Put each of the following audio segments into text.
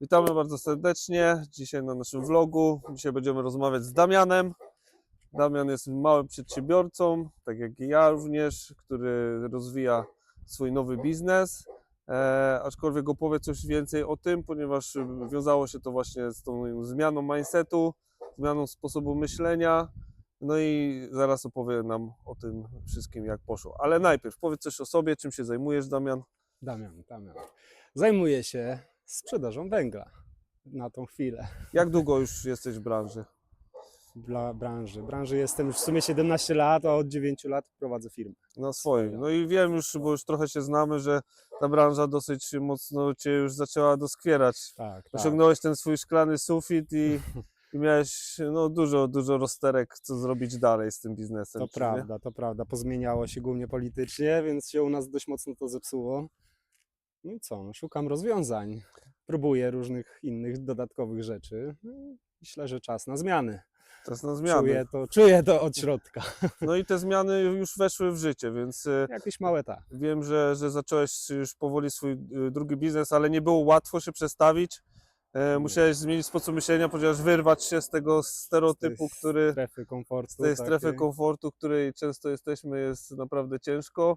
Witamy bardzo serdecznie. Dzisiaj na naszym vlogu. Dzisiaj będziemy rozmawiać z Damianem. Damian jest małym przedsiębiorcą, tak jak i ja również, który rozwija swój nowy biznes. E, aczkolwiek opowie coś więcej o tym, ponieważ wiązało się to właśnie z tą zmianą mindsetu, zmianą sposobu myślenia. No i zaraz opowie nam o tym wszystkim, jak poszło. Ale najpierw powiedz coś o sobie, czym się zajmujesz, Damian. Damian, Damian. Zajmuję się sprzedażą węgla na tą chwilę Jak długo już jesteś w branży? dla branży. Branży jestem już w sumie 17 lat, a od 9 lat prowadzę firmę. Na swoim. No i wiem już, bo już trochę się znamy, że ta branża dosyć mocno cię już zaczęła doskwierać. Tak, tak. Osiągnąłeś ten swój szklany sufit i, i miałeś no, dużo, dużo rozterek, co zrobić dalej z tym biznesem. To czy nie? prawda, to prawda. Pozmieniało się głównie politycznie, więc się u nas dość mocno to zepsuło. No i co, no, szukam rozwiązań. Próbuję różnych innych dodatkowych rzeczy. No Myślę, że czas na zmiany. Czas na zmiany. Czuję to, czuję to od środka. No i te zmiany już weszły w życie, więc y, Jakieś małe tak. wiem, że, że zacząłeś już powoli swój y, drugi biznes, ale nie było łatwo się przestawić. E, Musiałeś zmienić sposób myślenia, ponieważ wyrwać się z tego stereotypu, tej który Strefy komfortu. z tej strefy takiej. komfortu, której często jesteśmy, jest naprawdę ciężko.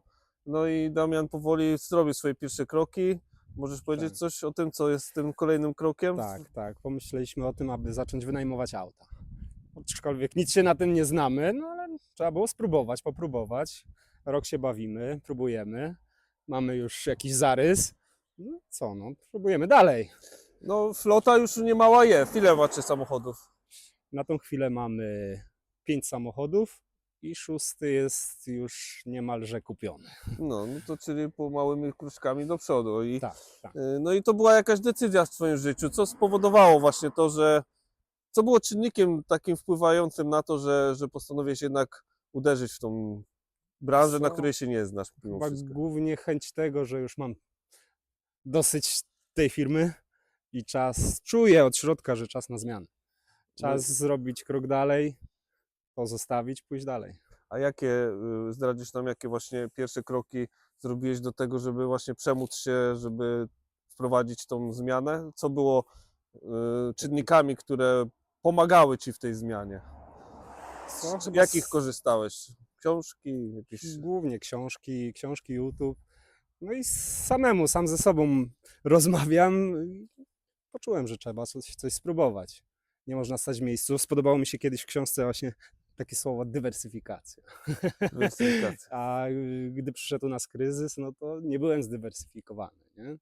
No i Damian powoli zrobił swoje pierwsze kroki. Możesz powiedzieć Tak. coś o tym, co jest tym kolejnym krokiem? Tak, tak. Pomyśleliśmy o tym, aby zacząć wynajmować auta. Aczkolwiek nic się na tym nie znamy, no ale trzeba było spróbować, popróbować. Rok się bawimy, próbujemy. Mamy już jakiś zarys. No co, no, próbujemy dalej. No flota już nie mała jest. Ile macie samochodów? Na tą chwilę mamy pięć samochodów i szósty jest już niemalże kupiony. No, no to czyli po małymi kruczkami do przodu. I, Tak, tak. y, no i to była jakaś decyzja w Twoim życiu. Co spowodowało właśnie to, że co było czynnikiem takim wpływającym na to, że, że postanowiłeś jednak uderzyć w tą branżę, na której się nie znasz mimo głównie chęć tego, że już mam dosyć tej firmy i czas, czuję od środka, że czas na zmianę. Czas zrobić krok dalej, pozostawić, pójść dalej. A jakie, y, zdradzisz nam, jakie właśnie pierwsze kroki zrobiłeś do tego, żeby właśnie przemóc się, żeby wprowadzić tą zmianę? Co było y, czynnikami, które pomagały Ci w tej zmianie? Z jakich korzystałeś? Książki? Jakieś... Głównie książki, książki YouTube. No i samemu, sam ze sobą rozmawiam. i Poczułem, że trzeba coś, coś spróbować. Nie można stać w miejscu. Spodobało mi się kiedyś w książce właśnie takie słowo dywersyfikacja. Dywersyfikacja. A gdy przyszedł u nas kryzys, no to nie byłem zdywersyfikowany. Nie?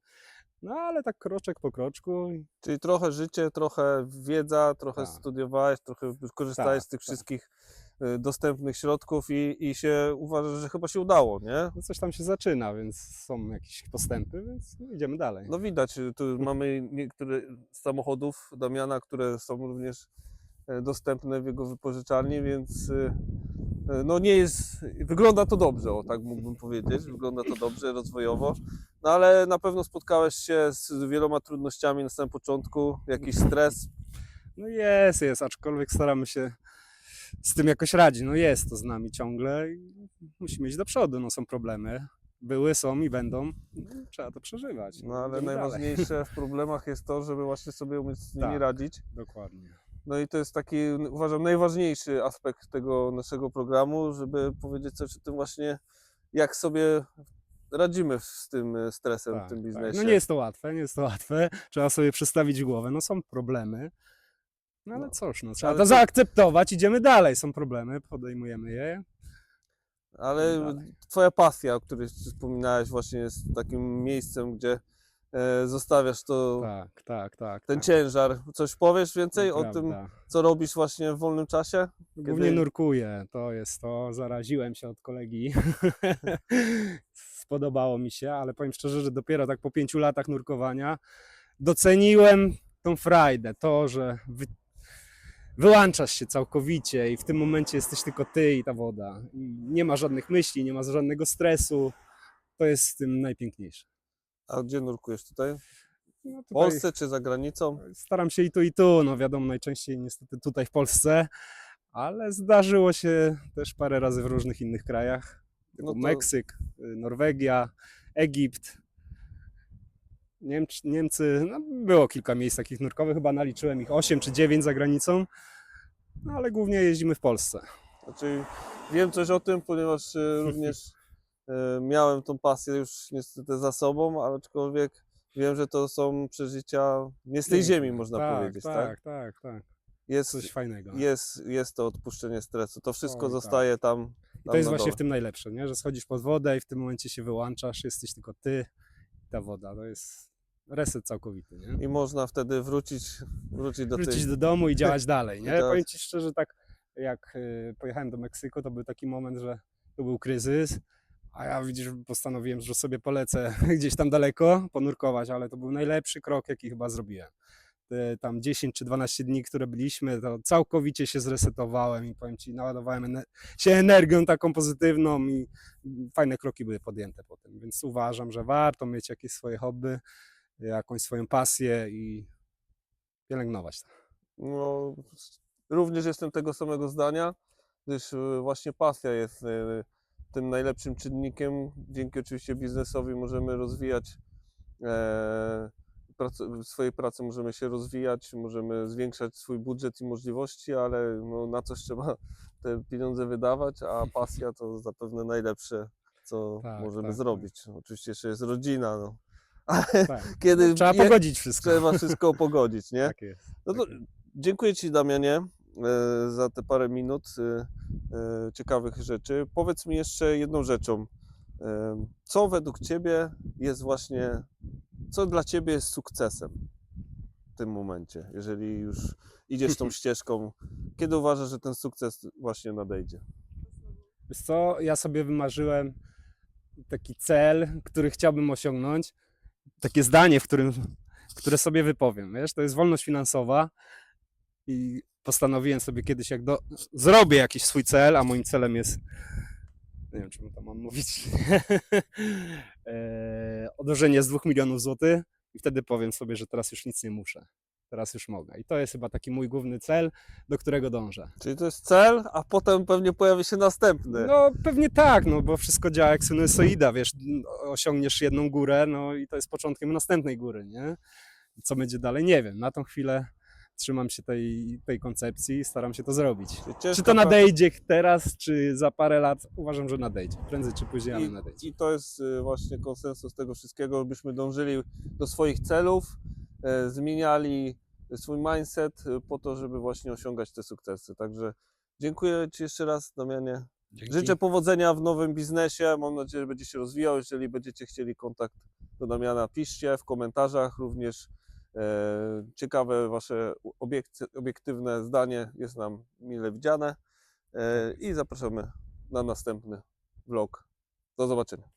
No ale tak kroczek po kroczku. Czyli trochę życie, trochę wiedza, trochę Tak. studiowałeś, trochę korzystałeś Tak, z tych tak. wszystkich y, dostępnych środków i, i się uważasz, że chyba się udało, nie? No coś tam się zaczyna, więc są jakieś postępy, więc no idziemy dalej. No widać, y, tu mamy niektóre z samochodów Damiana, które są również dostępne w jego wypożyczalni, więc y, e, no nie jest, wygląda to dobrze, o tak mógłbym powiedzieć, wygląda to dobrze rozwojowo, no ale na pewno spotkałeś się z wieloma trudnościami na samym początku, jakiś stres, No jest, jest, aczkolwiek staramy się z tym jakoś radzić. No jest to z nami ciągle i musimy iść do przodu. No są problemy. Były, są i będą. No, trzeba to przeżywać. no ale Idziemy dalej. najważniejsze w problemach jest to, żeby właśnie sobie umieć z nimi Tak. radzić. Dokładnie. No i to jest taki, uważam, najważniejszy aspekt tego naszego programu, żeby powiedzieć coś o tym właśnie, jak sobie radzimy z tym e, stresem w Tak, tym tak. biznesie. No nie jest to łatwe, nie jest to łatwe. Trzeba sobie przestawić głowę. No są problemy. No ale No. cóż, no, trzeba Ale to to- zaakceptować. Idziemy dalej. Są problemy, podejmujemy je. Ale twoja pasja, o której wspominałeś, właśnie jest takim miejscem, gdzie zostawiasz to, Tak, tak, tak. ten tak. ciężar. Coś powiesz więcej o tym, co robisz właśnie w wolnym czasie? Głównie Kiedy- nurkuję, to jest to. Zaraziłem się od kolegi. Spodobało mi się, ale powiem szczerze, że dopiero tak po pięciu latach nurkowania doceniłem tą frajdę, to, że wy... wyłączasz się całkowicie i w tym momencie jesteś tylko ty i ta woda. I nie ma żadnych myśli, nie ma żadnego stresu. To jest w tym najpiękniejsze. A gdzie nurkujesz tutaj? No, W tutaj Polsce czy za granicą? Staram się i tu, i tu. No wiadomo, najczęściej niestety tutaj w Polsce, ale zdarzyło się też parę razy w różnych innych krajach. No to- Meksyk, y, Norwegia, Egipt. Niemc, Niemcy, no było kilka miejsc takich nurkowych, chyba naliczyłem ich 8 czy 9 za granicą, no ale głównie jeździmy w Polsce. Znaczy, wiem coś o tym, ponieważ e, również miałem tą pasję już niestety za sobą, ale aczkolwiek wiem, że to są przeżycia nie z tej ziemi, można tak, powiedzieć, tak? tak? Tak, tak, Jest, Coś fajnego. jest, jest to odpuszczenie stresu. To wszystko Oj, tak. zostaje tam. I tam to jest właśnie dole. w tym najlepsze, nie? że schodzisz pod wodę i w tym momencie się wyłączasz, jesteś tylko ty i ta woda. To jest reset całkowity. Nie? I można wtedy wrócić, wrócić do Wrócić tej. do domu i działać dalej. Nie? Tak. Powiem ci szczerze, tak jak y, pojechałem do Meksyku, to był taki moment, że to był kryzys, a ja widzisz, postanowiłem, że sobie polecę gdzieś tam daleko ponurkować, ale to był najlepszy krok, jaki chyba zrobiłem. Te tam 10 czy 12 dni, które byliśmy, to całkowicie się zresetowałem i powiem ci, naładowałem ener- się energią taką pozytywną i fajne kroki były podjęte potem, więc uważam, że warto mieć jakieś swoje hobby, jakąś swoją pasję i pielęgnować to. No, również jestem tego samego zdania, gdyż e, właśnie pasja jest e, tym najlepszym czynnikiem. Dzięki oczywiście biznesowi możemy rozwijać e, prac- w swojej pracy możemy się rozwijać, możemy zwiększać swój budżet i możliwości, ale no, na coś trzeba te pieniądze wydawać, a pasja to zapewne najlepsze, co Tak, możemy tak, tak. zrobić. Oczywiście jeszcze jest rodzina, no. ale Tak. kiedy Trzeba je- pogodzić wszystko. trzeba wszystko pogodzić, nie? Tak jest. No to tak jest. dziękuję Ci, Damianie, za te parę minut e, e, ciekawych rzeczy. Powiedz mi jeszcze jedną rzeczą. E, Co według Ciebie jest właśnie, co dla Ciebie jest sukcesem w tym momencie, jeżeli już idziesz tą ścieżką? Kiedy uważasz, że ten sukces właśnie nadejdzie? Wiesz co, ja sobie wymarzyłem taki cel, który chciałbym osiągnąć. Takie zdanie, w którym, które sobie wypowiem. Wiesz, to jest wolność finansowa i postanowiłem sobie kiedyś, jak do, zrobię jakiś swój cel, a moim celem jest, nie wiem, czemu to mam mówić, e, odłożenie z 2 milionów złotych i wtedy powiem sobie, że teraz już nic nie muszę. Teraz już mogę. I to jest chyba taki mój główny cel, do którego dążę. Czyli to jest cel, a potem pewnie pojawi się następny. No pewnie tak, no bo wszystko działa jak sinusoida, wiesz, osiągniesz jedną górę, no i to jest początkiem następnej góry, nie? Co będzie dalej, nie wiem. Na tą chwilę trzymam się tej, tej koncepcji i staram się to zrobić. Czyli Czy to nadejdzie teraz, czy za parę lat? Uważam, że nadejdzie. Prędzej czy później, ale nadejdzie. I to jest y, właśnie konsensus tego wszystkiego, byśmy dążyli do swoich celów, e, zmieniali swój mindset y, po to, żeby właśnie osiągać te sukcesy. Także dziękuję Ci jeszcze raz, Damianie. Życzę powodzenia w nowym biznesie. Mam nadzieję, że będzie się rozwijał. Jeżeli będziecie chcieli kontakt do Damiana, piszcie w komentarzach. Również ciekawe Wasze obiekty, obiektywne zdanie jest nam mile widziane. E, I zapraszamy na następny vlog. Do zobaczenia.